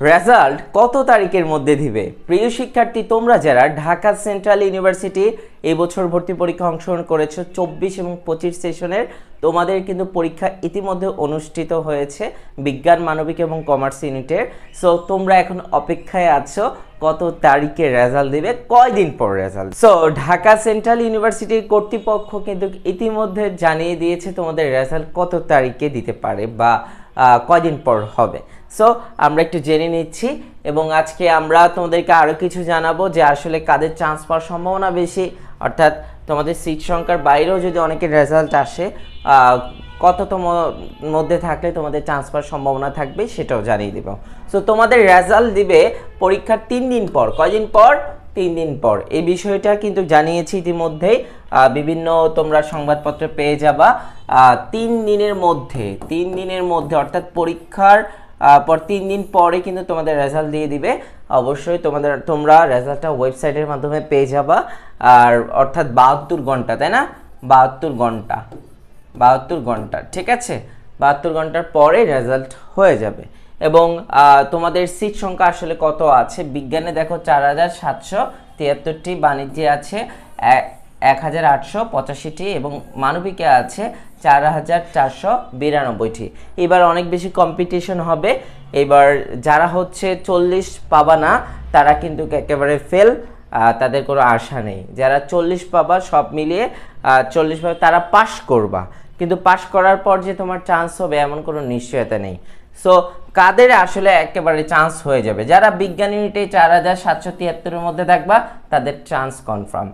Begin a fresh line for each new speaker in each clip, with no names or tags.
Result কত তারিখের মধ্যে দিবে? প্রিয় শিক্ষার্থী, তোমরা যারা ঢাকা সেন্ট্রাল ইউনিভার্সিটি এই বছর ভর্তি পরীক্ষা অংশগ্রহণ করেছ, চব্বিশ এবং পঁচিশ সেশনের, তোমাদের কিন্তু পরীক্ষা ইতিমধ্যে অনুষ্ঠিত হয়েছে বিজ্ঞান, মানবিক এবং কমার্স ইউনিটের। সো তোমরা এখন অপেক্ষায় আছো কত তারিখে রেজাল্ট দিবে, কয়দিন পর রেজাল্ট সো ঢাকা সেন্ট্রাল ইউনিভার্সিটির কর্তৃপক্ষ কিন্তু ইতিমধ্যে জানিয়ে দিয়েছে তোমাদের রেজাল্ট কত তারিখে দিতে পারে বা কয়দিন পর হবে। সো আমরা একটু জেনে নিচ্ছি এবং আজকে আমরা তোমাদেরকে আরও কিছু জানাব যে আসলে কাদের চান্স পাওয়ার সম্ভাবনা বেশি। অর্থাৎ তোমাদের সিট সংখ্যার বাইরেও যদি অনেকের রেজাল্ট আসে আহ, কততম মধ্যে থাকলে তোমাদের চান্স পাওয়ার সম্ভাবনা থাকবে সেটাও জানিয়ে দেব। সো তোমাদের রেজাল্ট দিবে পরীক্ষার তিন দিন পর। কয়দিন পর? তিন দিন পর। এই বিষয়টা কিন্তু জানিয়েছি ইতিমধ্যেই বিভিন্ন তোমরা সংবাদপত্রে পেয়ে যাবা। তিন দিনের মধ্যে তিন দিনের মধ্যে অর্থাৎ পরীক্ষার পর তিন দিন পরে কিন্তু তোমাদের রেজাল্ট দিয়ে দিবে। অবশ্যই তোমাদের, তোমরা রেজাল্টটা ওয়েবসাইটের মাধ্যমে পেয়ে যাবা। আর অর্থাৎ বাহাত্তর ঘণ্টা, তাই না? বাহাত্তর ঘণ্টা বাহাত্তর ঘণ্টা, ঠিক আছে? বাহাত্তর ঘণ্টার পরে রেজাল্ট হয়ে যাবে। এবং তোমাদের সিট সংখ্যা আসলে কত আছে? বিজ্ঞানে দেখো চার হাজার সাতশো তিয়াত্তরটি বাণিজ্যে আছে। এক হাজার আটশো পঁচাশিটি এবং মানবিকে আছে চার হাজার চারশো বিরানব্বইটি। এবার অনেক বেশি কম্পিটিশন হবে। এবার যারা হচ্ছে চল্লিশ পাবা না, তারা কিন্তু একেবারে ফেল তাদের কোনো আশা নেই। যারা চল্লিশ পাবা, সব মিলিয়ে চল্লিশ পাবা, তারা পাশ করবা। কিন্তু পাশ করার পর যে তোমার চান্স হবে, এমন কোনো নিশ্চয়তা নেই। সো কাদের আসলে একেবারে চান্স হয়ে যাবে? যারা বিজ্ঞান ইউনিটে চার হাজার সাতশো তিয়াত্তরের মধ্যে থাকবা, তাদের চান্স কনফার্ম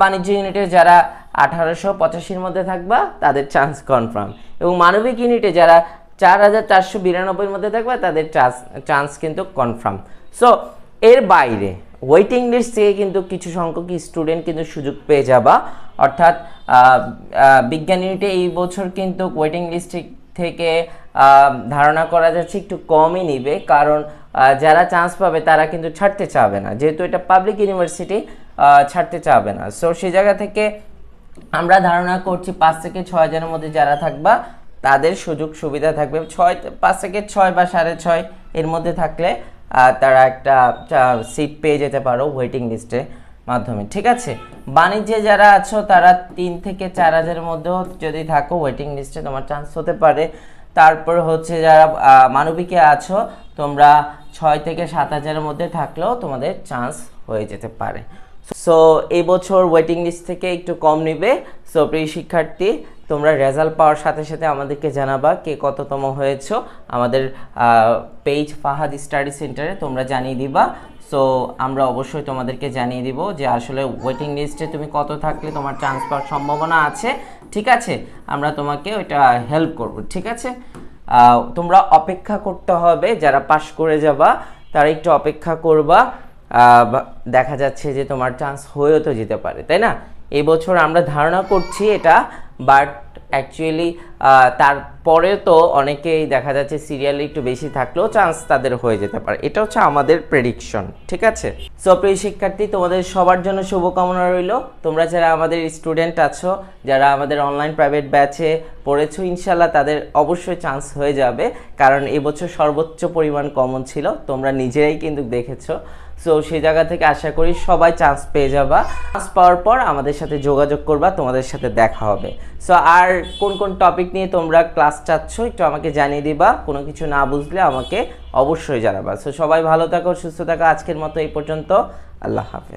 বাণিজ্য ইউনিটে যারা আঠারোশো পঁচাশির মধ্যে থাকবা, তাদের চান্স কনফার্ম এবং মানবিক ইউনিটে যারা চার হাজার চারশো বিরানব্বইয়ের মধ্যে থাকবা, তাদের চান্স চান্স কিন্তু কনফার্ম সো এর বাইরে ওয়েটিং লিস্ট থেকে কিন্তু কিছু সংখ্যক স্টুডেন্ট কিন্তু সুযোগ পেয়ে যাবা। অর্থাৎ বিজ্ঞান ইউনিটে এই বছর কিন্তু ওয়েটিং লিস্ট থেকে ধারণা করা যাচ্ছে একটু কমই নিবে। কারণ যারা চান্স পাবে তারা কিন্তু ছাড়তে চাবে না। যেহেতু এটা পাবলিক ইউনিভার্সিটি ছাড়তে চাবে না। সো সেই জায়গা থেকে আমরা ধারণা করছি পাঁচ থেকে ছয় হাজারের মধ্যে যারা থাকবা, তাদের সুযোগ সুবিধা থাকবে। ছয়, পাঁচ থেকে ছয় বা সাড়ে ছয় এর মধ্যে থাকলে তারা একটা সিট পেয়ে যেতে পারো ওয়েটিং লিস্টে মাধ্যমে। ঠিক আছে? বাণিজ্যে যারা আছো, তারা তিন থেকে চার হাজারের মধ্যেও যদি থাকো ওয়েটিং লিস্টে তোমার চান্স হতে পারে। তারপর হচ্ছে যারা মানবিকে আছো, তোমরা ছয় থেকে সাত হাজারের মধ্যে থাকলেও তোমাদের চান্স হয়ে যেতে পারে। সো এই বছর ওয়েটিং লিস্ট থেকে একটু কম নিবে। সো প্রিয় শিক্ষার্থী, তোমরা রেজাল্ট পাওয়ার সাথে সাথে আমাদেরকে জানাবা কে কততম হয়েছো। আমাদের পেজ ফাহাদ স্টাডি সেন্টারে তোমরা জানিয়ে দিবা। সো আমরা অবশ্যই তোমাদেরকে জানিয়ে দিব যে আসলে ওয়েটিং লিস্টে তুমি কত থাকলে তোমার চান্স পাওয়ার সম্ভাবনা আছে। ঠিক আছে? আমরা তোমাকে ওইটা হেল্প করব। ঠিক আছে? তোমরা অপেক্ষা করতে হবে, যারা পাশ করে যাবা, তারা একটু অপেক্ষা করবা। দেখা যাচ্ছে যে তোমার চান্স হয়েও তো যেতে পারে, তাই না? এবছর আমরা ধারণা করছি এটা বাট অ্যাকচুয়ালি তারপরে তো অনেকেই দেখা যাচ্ছে সিরিয়ালে একটু বেশি থাকলেও চান্স তাদের হয়ে যেতে পারে। এটা হচ্ছে আমাদের প্রেডিকশন ঠিক আছে? সো প্রিয় শিক্ষার্থী, তোমাদের সবার জন্য শুভকামনা রইল। তোমরা যারা আমাদের স্টুডেন্ট আছো, যারা আমাদের অনলাইন প্রাইভেট ব্যাচে পড়েছো ইনশাল্লাহ তাদের অবশ্যই চান্স হয়ে যাবে। কারণ এবছর সর্বোচ্চ পরিমাণ কমন ছিল, তোমরা নিজেরাই কিন্তু দেখেছ। সো সেই জায়গা থেকে আশা করি সবাই চান্স পেয়ে যাবা। চান্স পাওয়ার পর আমাদের সাথে যোগাযোগ করবা, তোমাদের সাথে দেখা হবে। সো আর কোন কোন টপিক নিয়ে তোমরা ক্লাস চাচ্ছ, একটু আমাকে জানিয়ে দিবা। কোনো কিছু না বুঝলে আমাকে অবশ্যই জানাবা। সো সবাই ভালো থাকো, সুস্থ থাকো। আজকের মতো এই পর্যন্ত। আল্লাহ হাফেজ।